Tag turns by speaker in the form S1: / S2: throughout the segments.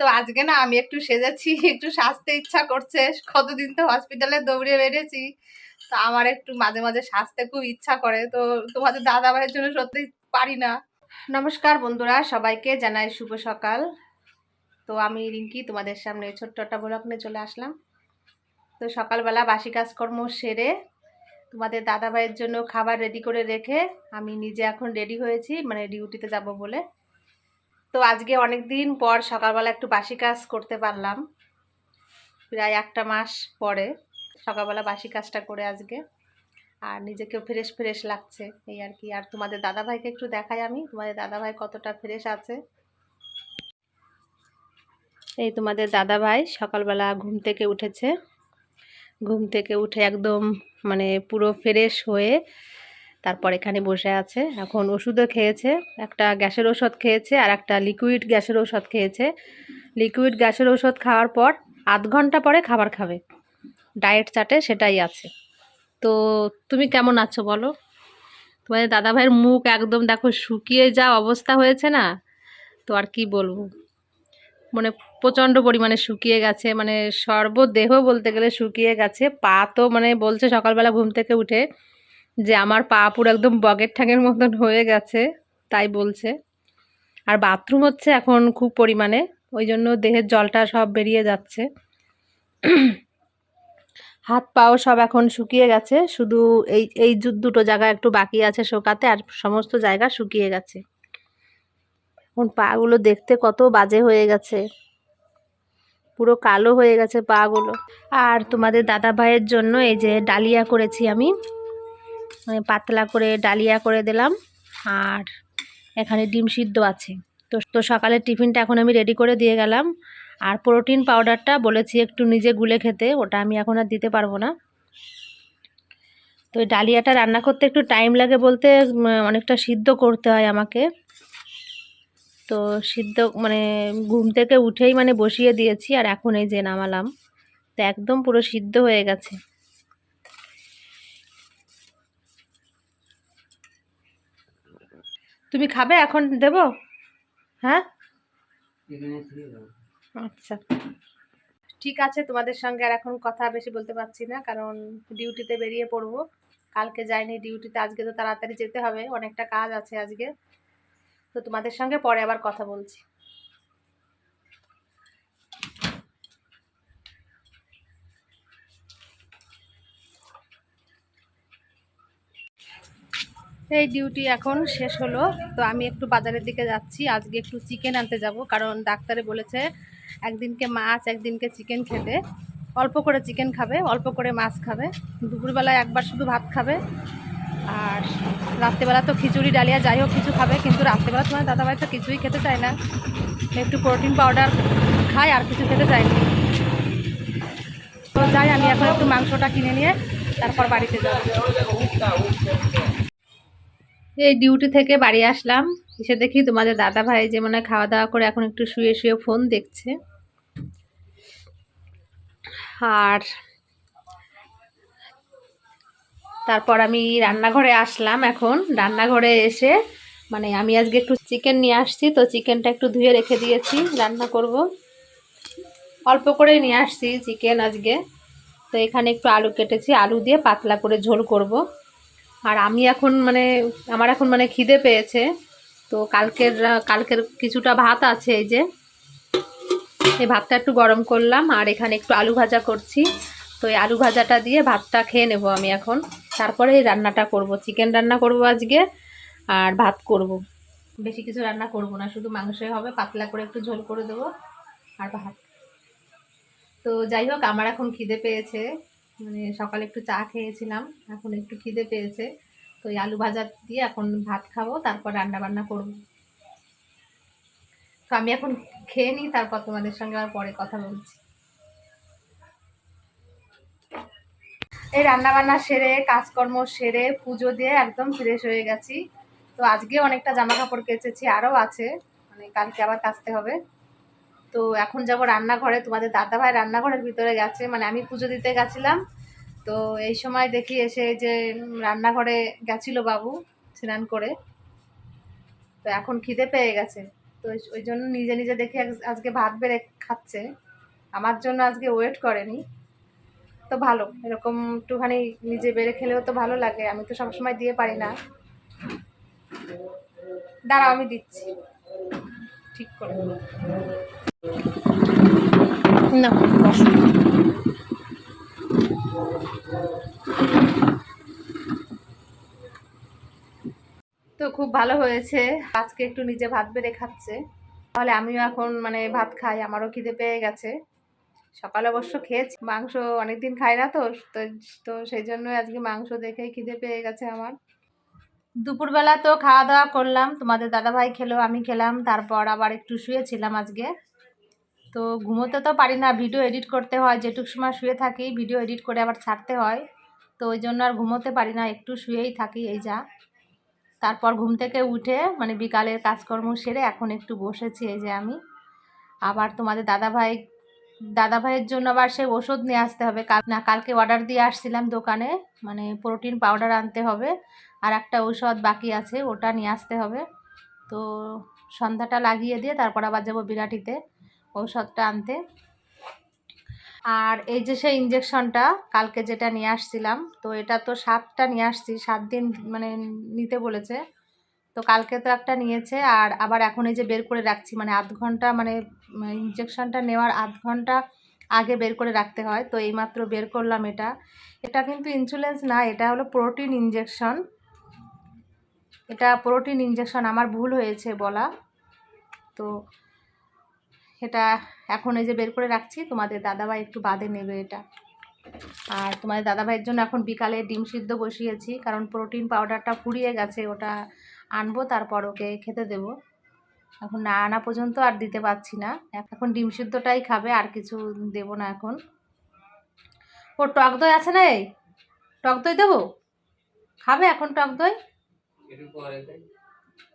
S1: তো আজকে না আমি একটু সেজেছি, একটু সাজতে ইচ্ছা করছে। কতদিন তো হসপিটালে দৌড়ে বেড়েছি। তো আমার একটু মাঝে মাঝে সাজতে খুব ইচ্ছা করে। তো তোমাদের দাদা ভাইয়ের জন্য সত্যি পারি না। নমস্কার বন্ধুরা, সবাইকে জানাই শুভ সকাল। তো আমি রিঙ্কি, তোমাদের সামনে ছোট্ট একটা ব্লগ নিয়ে চলে আসলাম। তো সকালবেলা বাসি কাজকর্ম সেরে তোমাদের দাদা ভাইয়ের জন্য খাবার রেডি করে রেখে আমি নিজে এখন রেডি হয়েছি মানে ডিউটিতে যাব বলে। তো আজকে অনেক দিন পর সকালবেলা একটু বাসি কাজ করতে পারলাম। প্রায় একটা মাস পরে সকালবেলা বাসি কাজটা করে আজকে। আর নিজেকে ফ্রেশ ফ্রেশ লাগছে এই আর কি। আর তোমাদের দাদাভাইকে একটু দেখাই আমি। তোমাদের দাদাভাই কতটা ফ্রেশ আছে। এই তোমাদের দাদাভাই সকালবেলা ঘুম থেকে উঠেছে। ঘুম থেকে উঠে একদম মানে পুরো ফ্রেশ হয়ে তারপর এখানে বসে আছে। এখন ওষুধও খেয়েছে, একটা গ্যাসের ওষুধ খেয়েছে আর একটা লিকুইড গ্যাসের ওষুধ খেয়েছে। লিকুইড গ্যাসের ওষুধ খাওয়ার পর আধ ঘণ্টা পরে খাবার খাবে। ডায়েট চাটে সেটাই আছে। তো তুমি কেমন আছো বলো? তোমাদের দাদাভাইয়ের মুখ একদম দেখো শুকিয়ে যা অবস্থা হয়েছে না, তো আর কি বলব? মানে প্রচণ্ড পরিমাণে শুকিয়ে গেছে মানে সর্বদেহ বলতে গেলে শুকিয়ে গেছে। পা তো মানে বলছে সকালবেলা ঘুম থেকে উঠে। যে আমার পা পুরো একদম বগের ঠ্যাঙের মতন হয়ে গেছে, তাই বলছে। আর বাথরুম হচ্ছে এখন খুব পরিমাণে, ওই জন্য দেহের জলটা সব বেরিয়ে যাচ্ছে। হাত পাও সব এখন শুকিয়ে গেছে, শুধু এই এই দুটো জায়গা একটু বাকি আছে শোকাতে, আর সমস্ত জায়গা শুকিয়ে গেছে। এখন পাগুলো দেখতে কত বাজে হয়ে গেছে। পুরো কালো হয়ে গেছে পাগুলো। আর তোমাদের দাদা ভাইয়ের জন্য এই যে ডালিয়া করেছি আমি পাতলা করে, ডালিয়া করে দিলাম। আর এখানে ডিম সিদ্ধ আছে। তো তো সকালের টিফিনটা এখন আমি রেডি করে দিয়ে গেলাম। আর প্রোটিন পাউডারটা বলেছি একটু নিজে গুলে খেতে, ওটা আমি এখন আর দিতে পারব না। তো ডালিয়াটা রান্না করতে একটু টাইম লাগে বলতে অনেকটা সিদ্ধ করতে হয় আমাকে। তো সিদ্ধ মানে ঘুম থেকে উঠেই মানে বসিয়ে দিয়েছি, আর এখন এই যে নামালাম। তো একদম পুরো সিদ্ধ হয়ে গেছে। তুমি খাবে? এখন দেব? হ্যাঁ? আচ্ছা। ঠিক আছে, তোমাদের সঙ্গে আর এখন কথা বেশি বলতে পারছি না, কারণ ডিউটিতে বেরিয়ে পড়ব। কালকে যাইনি ডিউটিতে, আজকে তো তাড়াতাড়ি যেতে হবে, অনেকটা কাজ আছে আজকে। তো তোমাদের সঙ্গে পরে আবার কথা বলছি। এই ডিউটি এখন শেষ হলো। তো আমি একটু বাজারের দিকে যাচ্ছি। আজকে একটু চিকেন আনতে যাব, কারণ ডাক্তারে বলেছে একদিনকে মাছ, একদিনকে চিকেন খেতে। অল্প করে চিকেন খাবে, অল্প করে মাছ খাবে। দুপুরবেলায় একবার শুধু ভাত খাবে। আর রাত্রেবেলা তো খিচুড়ি, ডালিয়া, যাই হোক কিছু খাবে, কিন্তু রাত্রেবেলা তোমার দাদাভাই তো কিছুই খেতে চায় না। একটু প্রোটিন পাউডার খায় আর কিছু খেতে চায় না তো যাই, আমি এখন একটু মাংসটা কিনে নিয়ে তারপর বাড়িতে যাব। এই ডিউটি থেকে বাড়ি আসলাম। এসে দেখি তোমাদের দাদা ভাই যে মানে খাওয়া দাওয়া করে এখন একটু শুয়ে শুয়ে ফোন দেখছে। আর তারপর আমি রান্নাঘরে আসলাম এখন। রান্নাঘরে এসে মানে আমি আজকে একটু চিকেন নিয়ে আসছি, তো চিকেনটা একটু ধুয়ে রেখে দিয়েছি, রান্না করব। অল্প করে নিয়ে আসছি চিকেন আজকে। তো এখানে একটু আলু কেটেছি, আলু দিয়ে পাতলা করে ঝোল করব। আর আমি এখন মানে আমার এখন মানে খিদে পেয়েছে। তো কালকের কালকের কিছুটা ভাত আছে এই যে। এই ভাতটা একটু গরম করলাম, আর এখানে একটু আলু ভাজা করছি। তো এই আলু ভাজাটা দিয়ে ভাতটা খেয়ে নেব আমি এখন। তারপরে এই রান্নাটা করব। চিকেন রান্না করব আজকে, আর ভাত করব। বেশি কিছু রান্না করব না, শুধু মাংসই হবে, পাতলা করে একটু ঝোল করে দেবো, আর ভাত। তো যাই হোক, আমার এখন খিদে পেয়েছে। মানে সকালে একটু চা খেয়েছিলাম, এখন একটু খিদে পেয়েছে। তো আলু ভাজা দিয়ে এখন ভাত খাব, তারপর রান্না বান্না করব। তো আমি এখন খেয়ে নিই, তারপর তোমাদের সঙ্গে আবার পরে কথা বলছি। এই রান্না বান্না সেরে, কাজকর্ম সেরে, পুজো দিয়ে একদম ফ্রেশ হয়ে গেছি। তো আজকে অনেকটা জামা কাপড় কেচেছি, আরও আছে। মানে কালকে আবার কাচতে হবে। তো এখন যাব রান্নাঘরে, তোমাদের দাদা ভাই রান্নাঘরের ভিতরে গেছে মানে আমি পুজো দিতে গেছিলাম। তো এই সময় দেখি এসে যে রান্নাঘরে গেছিল বাবু স্নান করে। তো এখন খিদে পেয়ে গেছে। তো ওই- ওই জন্য নিজে নিজে দেখে আজকে ভাত বেড়ে খাচ্ছে। আমার জন্য আজকে ওয়েট করেনি। তো ভালো, এরকম একটুখানি নিজে বেড়ে খেলেও তো ভালো লাগে। আমি তো সবসময় দিয়ে পারি না। দাঁড়াও, আমি দিচ্ছি। ঠিক করে। না তো খুব ভালো হয়েছে। আজকে একটু নিজে ভাত বেড়ে খাচ্ছে। তাহলে আমিও এখন মানে ভাত খাই, আমারও খিদে পেয়ে গেছে। সকালে অবশ্য খেয়েছি, মাংস অনেকদিন খাই না তো তো তো সেই জন্যই আজকে মাংস দেখে খিদে পেয়ে গেছে আমার। দুপুরবেলা তো খাওয়া দাওয়া করলাম, তোমাদের দাদাভাই খেলো, আমি খেলাম, তারপর আবার একটু শুয়েছিলাম আজকে। তো ঘুমোতে তো পারি না ভিডিও এডিট করতে হয়, যেটুক সময় শুয়ে থাকি ভিডিও এডিট করে আবার ছাড়তে হয়। তো ওই জন্য আর ঘুমোতে পারি না, একটু শুয়েই থাকি, এই যা। তারপর ঘুম থেকে উঠে মানে বিকালের কাজকর্ম সেরে এখন একটু বসেছি, এই যে আমি। আবার তোমাদের দাদাভাই, দাদাভাইয়ের জন্য আবার সেই ওষুধ নিয়ে আসতে হবে। কাল, না, কালকে অর্ডার দিয়ে আসছিলাম দোকানে মানে প্রোটিন পাউডার আনতে হবে। আর একটা ঔষধ বাকি আছে, ওটা নিয়ে আসতে হবে। তো সন্ধ্যাটা লাগিয়ে দিয়ে তারপর আবার যাব বিরাটিতে। ঔষধটা আনতে। আর এই যে সেই ইঞ্জেকশনটা কালকে যেটা নিয়ে আসছিলাম, তো এটা তো সাতটা নিয়ে আসছি, সাত দিন মানে নিতে বলেছে। তো কালকে তো একটা নিয়েছে, আর আবার এখন এই যে বের করে রাখছি মানে আধ ঘণ্টা মানে ইঞ্জেকশনটা নেওয়ার আধ ঘণ্টা আগে বের করে রাখতে হয়, তো এইমাত্র বের করলাম এটা। এটা কিন্তু ইনসুলেন্স না, এটা হলো প্রোটিন ইঞ্জেকশন এটা প্রোটিন ইঞ্জেকশন আমার ভুল হয়েছে বলা। তো এটা এখন এই যে বের করে রাখছি তোমাদের দাদাভাই একটু বাদে নেবে এটা। আর তোমাদের দাদাভাইয়ের জন্য এখন বিকালে ডিম সিদ্ধ বসিয়েছি কারণ প্রোটিন পাউডারটা ফুরিয়ে গেছে ওটা আনব তারপর ওকে খেতে দেব। এখন না আনা পর্যন্ত আর দিতে পারছি না। এখন ডিম সিদ্ধটাই খাবে আর কিছু দেব না এখন। ও টক দই আছে না এই? টক দই দেবো? খাবে এখন টক দই।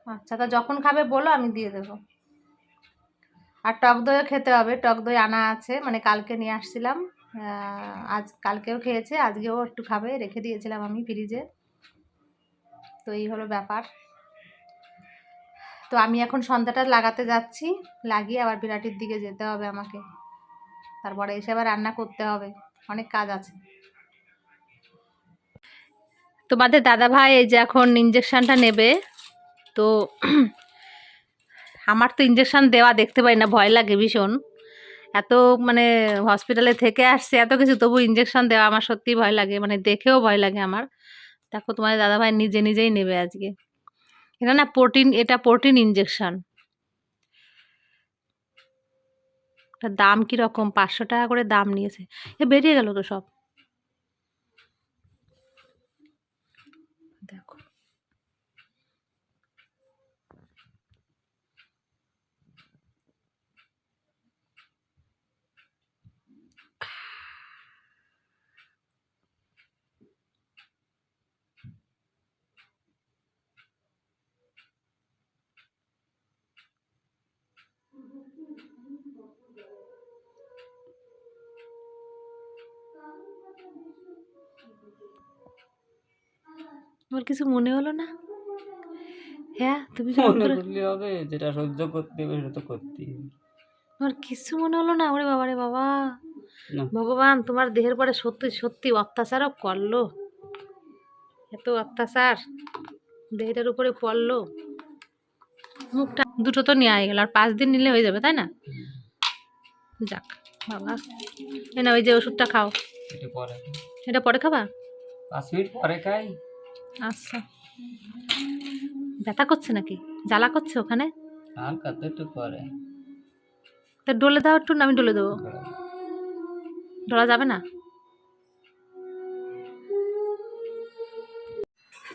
S1: আচ্ছা তা যখন খাবে বলো আমি দিয়ে দেবো। আর টক দইও খেতে হবে, টক দই আনা আছে মানে কালকে নিয়ে আসছিলাম আজ কালকেও খেয়েছে, আজকেও একটু খাবে, রেখে দিয়েছিলাম আমি ফ্রিজে। তো এই হলো ব্যাপার। তো আমি এখন সন্ধ্যাটা লাগাতে যাচ্ছি, লাগিয়ে আবার বিরাটির দিকে যেতে হবে আমাকে। তারপরে এসে আবার রান্না করতে হবে, অনেক কাজ আছে। তোমাদের দাদা ভাই এই যে এখন ইঞ্জেকশনটা নেবে, তো আমার তো ইঞ্জেকশন দেওয়া দেখতে পাই না, ভয় লাগে ভীষণ। এত মানে হসপিটালে থেকে আসছে, এত কিছু, তবু ইঞ্জেকশন দেওয়া আমার সত্যি ভয় লাগে মানে দেখেও ভয় লাগে আমার। দেখো, তোমাদের দাদাভাই নিজে নিজেই নেবে আজকে। এটা না প্রোটিন এটা প্রোটিন ইঞ্জেকশন দাম কীরকম? পাঁচশো টাকা করে দাম নিয়েছে। এ বেরিয়ে গেল তো সব দেখো তোমার কিছু মনে হলো না? হ্যাঁ তুমি
S2: মনে করলে হবে যেটা সহ্য করতে হবে সেটা তো করতেই হবে।
S1: তোমার কিছু মনে হলো না? ওরে বাবা। রে বাবা ভগবান তোমার দেহের পরে সত্যি সত্যি অত্যাচারও করল। এত অত্যাচার। দেহটার উপরে পড়ল মুখটা দুটো তো নেওয়া হয়ে গেল আর পাঁচ দিন নিলে হয়ে যাবে তাই না? যাক বাবা। এ না ওই যে ওষুধটা খাও।
S2: পরে
S1: এটা পরে খাবা?
S2: পাঁচ মিনিট পরে খাই।
S1: আচ্ছা। ব্যথা করছে নাকি? জ্বালা করছে ওখানে?
S2: হালকা তো একটু পরে।
S1: তা ডলে দাও একটু না আমি ডলে দেবো। ডলা যাবে না?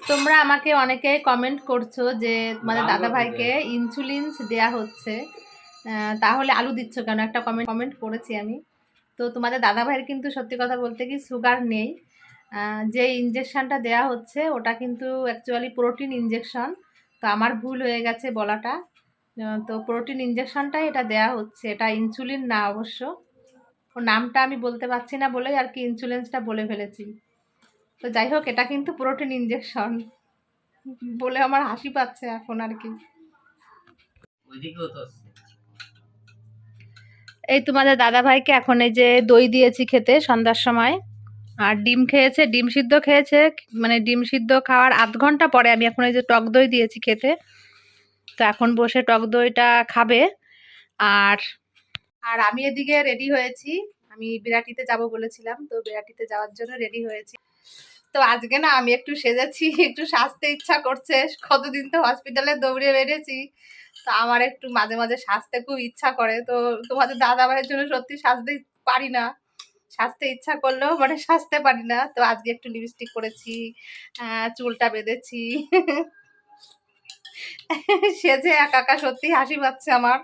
S1: তোমরা আমাকে অনেকে কমেন্ট করছ যে তোমাদের দাদা ভাইকে। ইনসুলিন দেয়া হচ্ছে। তাহলে আলু দিচ্ছ কেন? একটা কমেন্ট কমেন্ট করেছি আমি। তো তোমাদের দাদা ভাইয়ের কিন্তু সত্যি কথা বলতে কি সুগার নেই। যে ইঞ্জেকশনটা দেয়া হচ্ছে ওটা কিন্তু অ্যাকচুয়ালি প্রোটিন ইঞ্জেকশন তো আমার ভুল হয়ে গেছে বলাটা। তো প্রোটিন ইঞ্জেকশনটাই এটা দেয়া হচ্ছে। এটা ইনসুলিন না অবশ্য। ও নামটা আমি বলতে পারছি না বলেই আর কি ইন্স্যুরেন্সটা বলে ফেলেছি। তো যাই হোক এটা কিন্তু প্রোটিন ইঞ্জেকশন বলে আমার হাসি পাচ্ছে এখন আর কি।
S2: ওইদিকেও তো আছে।
S1: এই তোমাদের দাদা ভাইকে এখন এই যে দই দিয়েছি খেতে সন্ধ্যার সময়। আর ডিম খেয়েছে, ডিম সিদ্ধ খেয়েছে মানে ডিম সিদ্ধ খাওয়ার আধ ঘণ্টা পরে আমি এখন এই যে টক দই দিয়েছি খেতে। তো এখন বসে টক দইটা খাবে। আর আর আমি এদিকে রেডি হয়েছি। আমি বিরাটিতে যাব বলেছিলাম, তো বিরাটিতে যাওয়ার জন্য রেডি হয়েছি। তো আজকে না আমি একটু সেজেছি, একটু সাজতে ইচ্ছা করছে। কতদিন তো হসপিটালে দৌড়ে বেড়েছি। তো আমার একটু মাঝে মাঝে সাজতে খুব ইচ্ছা করে। তো তোমাদের দাদা ভাইয়ের জন্য সত্যি সাজতে পারি না। সাজতে ইচ্ছা করলেও মানে সাজতে পারি না। তো আজকে একটু লিপস্টিক করেছি চুলটা বেঁধেছি। সেজে একা একা সত্যি হাসি পাচ্ছে আমার।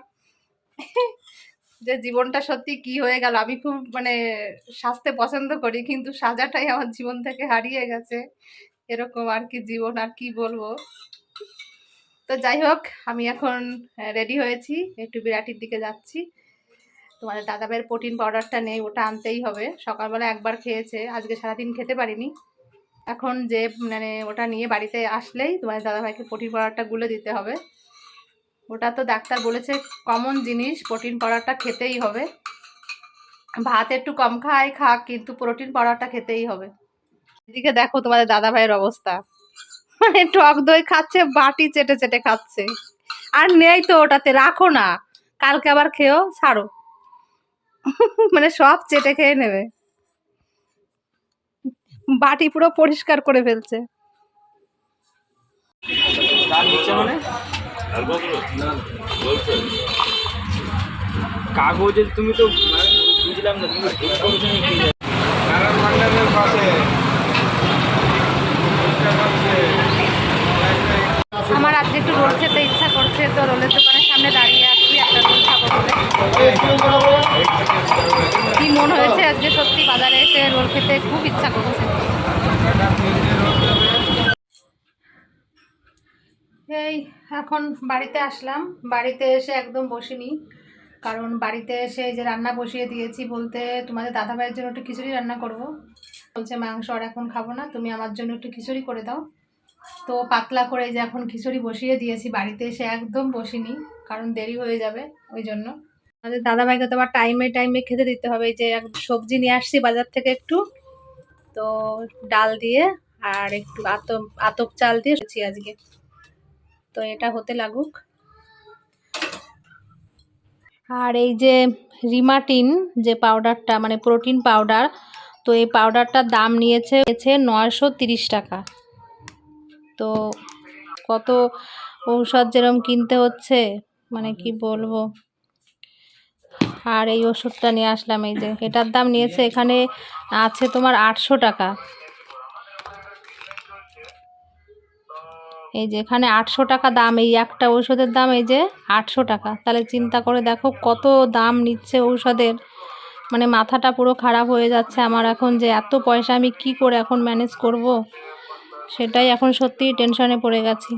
S1: যে জীবনটা সত্যি কি হয়ে গেল, আমি খুব মানে সাজতে পছন্দ করি, কিন্তু সাজাটাই আমার জীবন থেকে হারিয়ে গেছে। এরকম আর কি জীবন, আর কি বলব? তো যাই হোক, আমি এখন রেডি হয়েছি, একটু বিরাটির দিকে যাচ্ছি। তোমাদের দাদাভাইয়ের প্রোটিন পাউডারটা নেই, ওটা আনতেই হবে। সকালবেলা একবার খেয়েছে, আজকে সারাদিন খেতে পারিনি। এখন যে মানে ওটা নিয়ে বাড়িতে আসলেই তোমাদের দাদাভাইকে প্রোটিন পাউডারটা গুলে দিতে হবে। ওটা তো ডাক্তার বলেছে কমন জিনিস প্রোটিন পাউডারটা খেতেই হবে। ভাত একটু কম খায় খাক, কিন্তু প্রোটিন পাউডারটা খেতেই হবে। এদিকে দেখো তোমাদের দাদা ভাইয়ের অবস্থা। মানে টক দই খাচ্ছে, বাটি চেটে চেটে খাচ্ছে। আর নেই তো ওটাতে, রাখো না। কালকে আবার খেয়েও, ছাড়ো। মানে সব চেটে খেয়ে নেবে। বাটি পুরো পরিষ্কার করে ফেলছে।
S2: কাগজের মানে? কাগজে তুমি তো মানে বুঝলাম না, তুমি ভুল করছ নাকি
S3: নারায়ণ ভান্ডারের পাশে
S1: আমার আজকে একটু রোল খেতে ইচ্ছা করছে, তো রোলের দোকানের সামনে দাঁড়িয়ে আছি, একটা রোল খাব বলে। কি মন হয়েছে আজকে সত্যি বাজারে এসে রোল খেতে? খুব ইচ্ছা করছে। এই, এখন বাড়িতে আসলাম। বাড়িতে এসে একদম বসিনি, কারণ বাড়িতে এসে যে রান্না বসিয়ে দিয়েছি বলতে তোমাদের দাদা ভাইয়ের জন্য একটু খিচুড়ি রান্না করব। বলছে মাংস আর এখন খাব না, তুমি আমার জন্য একটু খিচুড়ি করে দাও। তো পাতলা করে যে এখন খিচুড়ি বসিয়ে দিয়েছি, বাড়িতে এসে একদম বসিনি, কারণ দেরি হয়ে যাবে ওই জন্য। আমাদের দাদাভাইকে তো আবার টাইমে টাইমে খেতে দিতে হবে যে সবজি নিয়ে আসছি বাজার থেকে একটু। তো ডাল দিয়ে আর একটু আতপ আতপ চাল দিয়ে এসেছি আজকে। তো এটা হতে লাগুক। আর এই যে রিমাটিন যে পাউডারটা মানে প্রোটিন পাউডার, তো এই পাউডারটার দাম নিয়েছে নয়শো তিরিশ টাকা। তো কত ঔষধ যেরকম কিনতে হচ্ছে মানে কি বলব? আর এই ওষুধটা নিয়ে আসলাম, এই যে এটার দাম নিয়েছে এখানে আছে তোমার আটশো টাকা। এই যে এখানে আটশো টাকা দাম, এই একটা ঔষধের দাম এই যে আটশো টাকা। তাহলে চিন্তা করে দেখো কত দাম নিচ্ছে ঔষধের। মানে মাথাটা পুরো খারাপ হয়ে যাচ্ছে আমার এখন যে এত পয়সা আমি কি করে এখন ম্যানেজ করব? সেটাই এখন সত্যিই টেনশনে পড়ে গেছি।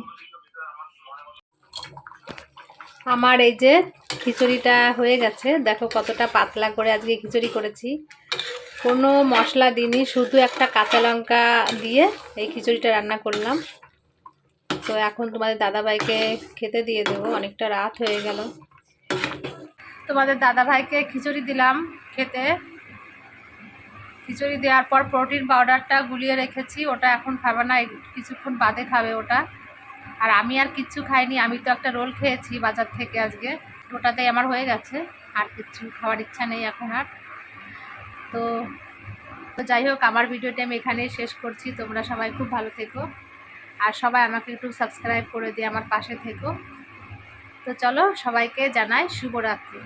S1: আমার এই যে খিচুড়িটা হয়ে গেছে, দেখো কতটা পাতলা করে আজকে খিচুড়ি করেছি। কোনো মশলা দিইনি, শুধু একটা কাঁচা লঙ্কা দিয়ে এই খিচুড়িটা রান্না করলাম। তো এখন তোমাদের দাদাভাইকে খেতে দিয়ে দেবো, অনেকটা রাত হয়ে গেল। তোমাদের দাদাভাইকে খিচুড়ি দিলাম খেতে। খিচুড়ি দেওয়ার পর প্রোটিন পাউডারটা গুলিয়ে রেখেছি, ওটা এখন খাবে না কিছুক্ষণ বাদে খাবে ওটা। আর আমি আর কিচ্ছু খাইনি, আমি তো একটা রোল খেয়েছি বাজার থেকে আজকে, ওটাতেই আমার হয়ে গেছে, আর কিচ্ছু খাওয়ার ইচ্ছা নেই এখন আর। তো তো যাই হোক, আমার ভিডিওটি আমি এখানেই শেষ করছি, তোমরা সবাই খুব ভালো থেকো, আর সবাই আমাকে একটু সাবস্ক্রাইব করে দিয়ে আমার পাশে থেকো। তো চলো সবাইকে জানাই শুভরাত্রি।